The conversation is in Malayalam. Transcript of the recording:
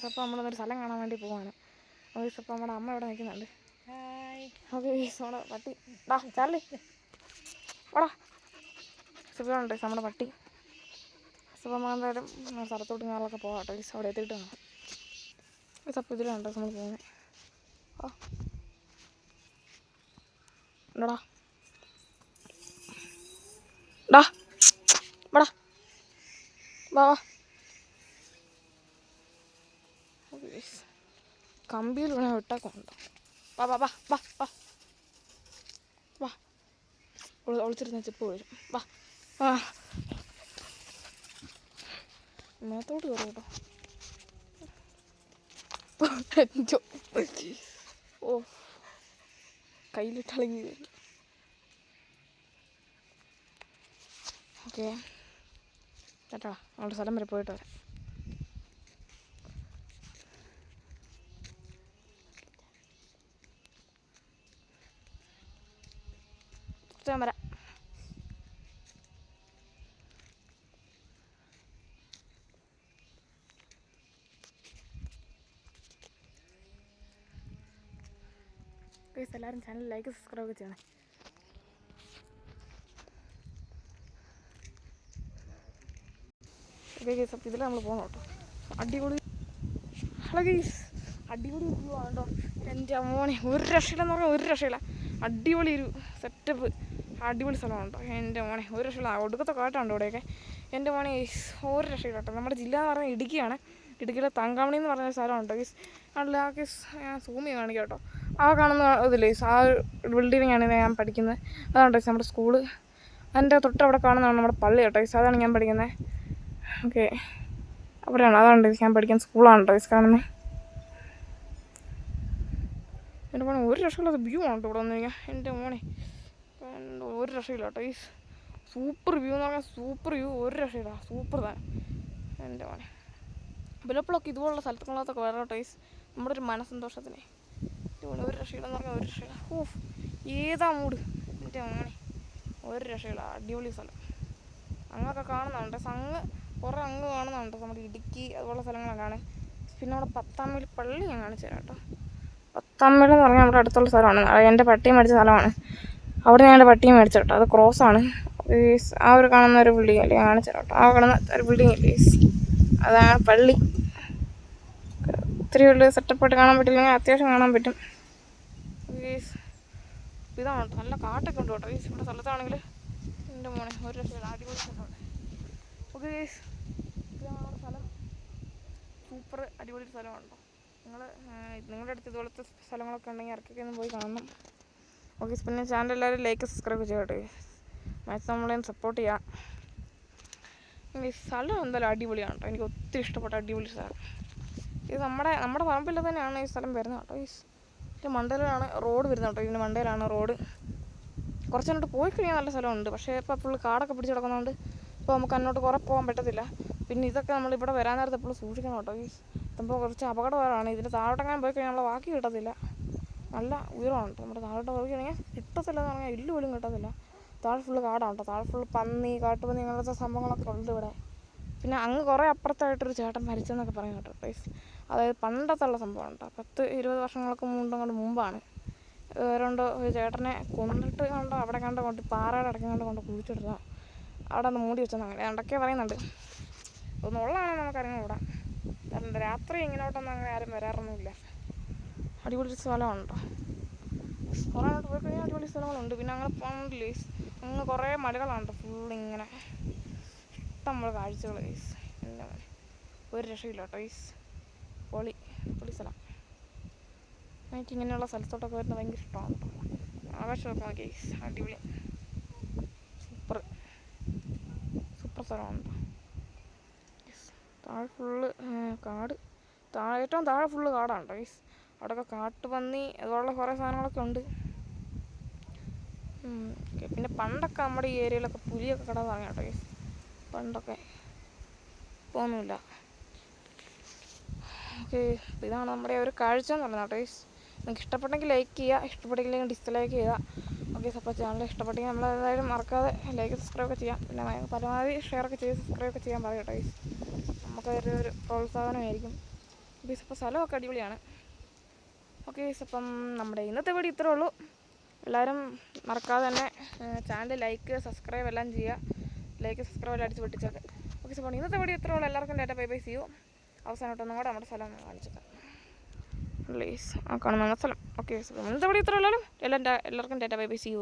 ഗൈസ് അപ്പോൾ നമ്മളൊന്നൊരു സ്ഥലം കാണാൻ വേണ്ടി പോവാണ്. ഗൈസ് അപ്പോൾ നമ്മുടെ അമ്മ ഇവിടെ നിൽക്കുന്നുണ്ട് ഓക്കെ ഗൈസ് നമ്മുടെ പട്ടി. ഡാ ചാർലി. ഓടാ സുഖമുണ്ട് നമ്മുടെ പട്ടി. അപ്പോൾ നമ്മൾ എന്തായാലും സ്ഥലത്തോട്ട് ഞങ്ങളൊക്കെ പോകാം കേട്ടോ ഗൈസ് അവിടെ എത്തിയിട്ട് കാണാം. ഗൈസ് അപ്പോൾ ഇതിലാണ് കേട്ടോ നമ്മൾ പോകുന്നത്. ഓടാ ഉണ്ടോടാ ഡാ വാടാ. വാ വാ. ഗൈസ് കമ്പിയിൽ വേണേൽ കൊണ്ടോ. വാ വാ വാ വാ വാ. വാ. ഒളി- ഒളിച്ചിരുന്ന ചിപ്പ് വരും. വാ വാ. മേത്തോട്ട് കയറും കേട്ടോ. ഓ. കയ്യിലിട്ടളങ്ങി ഓക്കെ. ചേട്ടാ നമ്മുടെ സ്ഥലം വരെ പോയിട്ട് വരാം. ഗൈസ് എല്ലാവരും ചാനൽ ലൈക്ക് സബ്സ്ക്രൈബ് ചെയ്യണേ. ഓക്കെ ഗൈസ് അപ്പോൾ ഇതിൽ നമ്മൾ പോകണം കേട്ടോ അടിപൊളി. ഹലോ ഗൈസ് അടിപൊളി വ്യൂ ആണ് കേട്ടോ എന്റെ മോനെ ഒരു രക്ഷയില്ലെന്ന് പറഞ്ഞാൽ ഒരു രക്ഷയില്ല. അടിപൊളി ഒരു സെറ്റപ്പ് അടിപൊളി സ്ഥലമാണ് കേട്ടോ എന്റെ മോനെ ഒരു രക്ഷയില്ല. ഒടുക്കത്തെ കാട്ടാണ് ഇവിടെയൊക്കെ എന്റെ മോനെ ഒരു രക്ഷയില്ല കേട്ടോ. നമ്മുടെ ജില്ല എന്ന് പറഞ്ഞാൽ ഇടുക്കിയാണ്. ഇടുക്കിയിലെ തങ്കാമണി എന്ന് പറഞ്ഞ സ്ഥലമാണ് കേട്ടോ ഗൈസ് അല്ല ഗീസ് ഞാൻ സൂമി കാണിക്കാം കേട്ടോ. ആ കാണുന്ന ഇതില്ലേ ആ ബിൽഡിംഗ് ആണ് ഞാൻ പഠിക്കുന്നത് അതാണ് ടൈസ് നമ്മുടെ സ്കൂൾ? അതിന്റെ തൊട്ടവിടെ കാണുന്നതാണ് നമ്മുടെ പള്ളി ഗൈസ് അതാണ് ഞാൻ പഠിക്കുന്നത് ഓക്കെ. അവിടെയാണ്. അതാണ് ടൈസ് ഞാൻ പഠിക്കുന്ന സ്കൂളാണ് ടൈസ് കാണുന്നത് എന്റെ മോനെ ഒരു രക്ഷമില്ലാത്ത വ്യൂ ആണ് ഇവിടെ വന്നു കഴിഞ്ഞാൽ എന്റെ മോനെ ഒരു രക്ഷയില്ല ടൈസ്. സൂപ്പർ വ്യൂ എന്ന് പറഞ്ഞാൽ സൂപ്പർ വ്യൂ ഒരു രക്ഷയില്ല. സൂപ്പർ തന്നെ. എന്റെ മോനെ. വിലപ്പോഴൊക്കെ ഇതുപോലുള്ള സ്ഥലത്തുള്ളതൊക്കെ വേറെ ടൈസ്. നമ്മുടെ ഒരു മനസ്സന്തോഷത്തിന്. എന്റെ ഒരു രക്ഷയില്ലെന്ന് പറഞ്ഞാൽ ഒരു രക്ഷയില്ല. ഊഫ് ഏതാ മൂട്. എന്റെ മോനെ. ഒരു രക്ഷയില്ല. അടിപൊളി സ്ഥലം. അങ്ങൊക്കെ കാണുന്നുണ്ട്. അങ്ങ് കുറേ അങ്ങ് കാണുന്നുണ്ട്. നമ്മുടെ ഇടുക്കി അതുപോലുള്ള സ്ഥലങ്ങളൊക്കെയാണ് പിന്നെ നമ്മുടെ പത്താമയിൽ പള്ളി ഞാൻ കാണിച്ചു തരാം കേട്ടോ. പത്താമ്പലം എന്ന് പറഞ്ഞാൽ നമ്മുടെ അടുത്തുള്ള സ്ഥലമാണ്. എന്റെ പട്ടിയും മേടിച്ച സ്ഥലമാണ്. അവിടെ ഞാൻ എന്റെ പട്ടിയും മേടിച്ചു കേട്ടോ. അത് ക്രോസാണ് ആണ്. ആ ഒരു കാണുന്ന ഒരു ബിൽഡിംഗ് അല്ലേ? കാണിച്ചു കേട്ടോ. ആ കാണുന്ന ഒരു ബിൽഡിംഗ് അല്ലേ അതാണ് പള്ളി. ഒത്തിരി സെറ്റപ്പ് സെറ്റപ്പായിട്ട് കാണാൻ പറ്റില്ലെങ്കിൽ അത്യാവശ്യം കാണാൻ പറ്റും. ഇതാണ് നല്ല കാട്ടൊക്കെ ഉണ്ട് കേട്ടോ ഇവിടെ സ്ഥലത്താണെങ്കിൽ എന്റെ മോനെ ഒരു ലക്ഷം അടിപൊളി സ്ഥലമാണ് ഓക്കെ ഇതാണ് സ്ഥലം. സൂപ്പർ അടിപൊളി സ്ഥലമാണ് കേട്ടോ നിങ്ങൾ നിങ്ങളുടെ അടുത്ത് ഇതുപോലത്തെ സ്ഥലങ്ങളൊക്കെ ഉണ്ടെങ്കിൽ ഇറക്കൊക്കെ ഒന്ന് പോയി കാണണം. ഓക്കെ പിന്നെ ചാനൽ എല്ലാവരും ലൈക്ക് സബ്സ്ക്രൈബ് ചെയ്യട്ടെ. മാക്സിമം നമ്മളെ സപ്പോർട്ട് ചെയ്യാം. ഈ സ്ഥലം എന്തായാലും അടിപൊളിയാണ് കേട്ടോ എനിക്ക് ഒത്തിരി ഇഷ്ടപ്പെട്ട അടിപൊളി സ്ഥലം. ഇത് നമ്മുടെ നമ്മുടെ പറമ്പിൽ തന്നെയാണ് ഈ സ്ഥലം വരുന്നത് കേട്ടോ. ഈ മണ്ടയിലാണ് റോഡ് വരുന്നത് കേട്ടോ. ഇതിന്റെ മണ്ടയിലാണ് റോഡ്. കുറച്ച് അങ്ങോട്ട് പോയി കഴിഞ്ഞാൽ നല്ല സ്ഥലമുണ്ട്. പക്ഷേ ഇപ്പോൾ ഫുള്ള് കാടൊക്കെ പിടിച്ച് കിടക്കുന്നതുകൊണ്ട് ഇപ്പോൾ നമുക്ക് അങ്ങോട്ട് കുറേ പോകാൻ പറ്റത്തില്ല. പിന്നെ ഇതൊക്കെ നമ്മൾ ഇവിടെ വരാൻ നേരത്തെ എപ്പോഴും സൂക്ഷിക്കണം കേട്ടോ. ഈ സംഭവം കുറച്ച് അപകടകരമാണ്. ഇതിന്റെ താഴോട്ടെങ്ങാനും പോയി കഴിഞ്ഞാൽ നമ്മളെ വാക്കി കിട്ടത്തില്ല. നല്ല ഉയരമാണ് നമ്മുടെ താഴോട്ട് പോയി കഴിഞ്ഞാൽ കിട്ടത്തില്ല എന്ന് പറഞ്ഞാൽ ഇല്ല് പോലും കിട്ടത്തില്ല. താഴെ ഫുള്ള് കാടാണ് കേട്ടോ. താഴെ ഫുള്ള് പന്നി കാട്ടുപന്നി അങ്ങനത്തെ സംഭവങ്ങളൊക്കെ ഉണ്ട് ഇവിടെ. പിന്നെ അങ്ങ് കുറേ അപ്പുറത്തായിട്ടൊരു ചേട്ടൻ മരിച്ചെന്നൊക്കെ പറയും കേട്ടോ പ്ലീസ് അതായത് പണ്ടത്തുള്ള സംഭവമാണ് കേട്ടോ പത്ത് ഇരുപത് വർഷങ്ങൾക്ക് മുമ്പ് അങ്ങോട്ട് മുമ്പാണ്. വേറെന്തോ ഒരു ചേട്ടനെ കൊന്നിട്ട് കണ്ടോ അവിടെ കണ്ടോ കൊണ്ട് പാറയുടെ ഇടയ്ക്ക് കണ്ടോ കൊണ്ട് കുഴിച്ചെടുത്തതാണ് അവിടെ ഒന്ന് മൂടി വെച്ചെന്ന് അങ്ങനെ ഇടയ്ക്ക് പറയുന്നുണ്ട്. ഒന്നും ഉള്ളതാണോ ഇവിടെ. കാരണം രാത്രി ഇങ്ങോട്ടൊന്നും അങ്ങനെ ആരും വരാറൊന്നുമില്ല. അടിപൊളി സ്ഥലമാണ് കേട്ടോ കുറേ അങ്ങോട്ട് പോയി കഴിഞ്ഞാൽ അടിപൊളി സ്ഥലങ്ങളുണ്ട്. പിന്നെ അങ്ങനെ പോകണമെങ്കിൽ അങ്ങ് കുറേ മലകളാണ് ഫുള്ള് ഇങ്ങനെ. ഇഷ്ടം നമ്മൾ കാഴ്ചകൾ ഗൈസ് എല്ലാം ഒരു രക്ഷയില്ല കേട്ടോ ഗൈസ് പൊളി പൊളി സ്ഥലം. എനിക്ക് ഇങ്ങനെയുള്ള സ്ഥലത്തോട്ടൊക്കെ വരുന്നത് ഭയങ്കര ഇഷ്ടമാണ് കേട്ടോ ആകാശമൊക്കെ നോക്കി ഗൈസ് അടിപൊളി. സൂപ്പർ സൂപ്പർ സ്ഥലമാണ്. താഴെ ഫുള്ള് കാട്. താഴെ ഏറ്റവും താഴെ ഫുള്ള് കാടാണ് കേട്ടോ ഗൈസ് അവിടെയൊക്കെ കാട്ടുപന്നി അതുപോലുള്ള കുറേ സാധനങ്ങളൊക്കെ ഉണ്ട്. പിന്നെ പണ്ടൊക്കെ നമ്മുടെ ഈ ഏരിയയിലൊക്കെ പുലിയൊക്കെ കിടന്ന് തുടങ്ങി കേട്ടോ ഗൈസ് പണ്ടൊക്കെ. ഇപ്പോൾ ഒന്നുമില്ല ഓക്കെ ഇതാണ് നമ്മുടെ ഒരു കാഴ്ച എന്ന് ഗൈസ് നിങ്ങൾക്ക് ഇഷ്ടപ്പെട്ടെങ്കിൽ ലൈക്ക് ചെയ്യുക ഇഷ്ടപ്പെട്ടില്ലെങ്കിൽ ഡിസ്ലൈക്ക് ചെയ്യുക. ഓക്കെ അപ്പോൾ ചാനൽ ഇഷ്ടപ്പെട്ടെങ്കിൽ നമ്മൾ എന്തായാലും മറക്കാതെ ലൈക്ക് സബ്സ്ക്രൈബ് ഒക്കെ ചെയ്യാം. പിന്നെ പരമാവധി ഷെയർ ഒക്കെ ചെയ്ത് സബ്സ്ക്രൈബ് ഒക്കെ ചെയ്യാൻ പറയും കേട്ടോ നമുക്കൊരു ഒരു പ്രോത്സാഹനമായിരിക്കും. ഗീസ് അപ്പോൾ സ്ഥലമൊക്കെ അടിപൊളിയാണ്. ഓക്കെ ഗീസ് അപ്പം നമ്മുടെ ഇന്നത്തെ വീഡിയോ ഇത്രേ ഉള്ളൂ. എല്ലാവരും മറക്കാതെ തന്നെ ചാനൽ ലൈക്ക് സബ്സ്ക്രൈബ് എല്ലാം ചെയ്യുക. ലൈക്ക് സബ്സ്ക്രൈബ് അടിച്ച് പൊട്ടിച്ചൊക്കെ. ഓക്കെ അപ്പോൾ ഇന്നത്തെ വീഡിയോ ഇത്രേ ഉള്ളൂ. എല്ലാവർക്കും ഡേറ്റ ബൈ ബൈ ചെയ്യൂ അവസാനമായിട്ടൊന്നും കൂടെ നമ്മുടെ സ്ഥലം ഒന്ന് കാണിച്ചേക്കാം പ്ലീസ് ആ കാണുന്ന സ്ഥലം. ഓക്കെ ഇന്നത്തെ വീഡിയോ ഇത്രേ ഉള്ളൂ. എല്ലാം എല്ലാവർക്കും ഡേറ്റ ബൈ ബൈ ചെയ്യൂ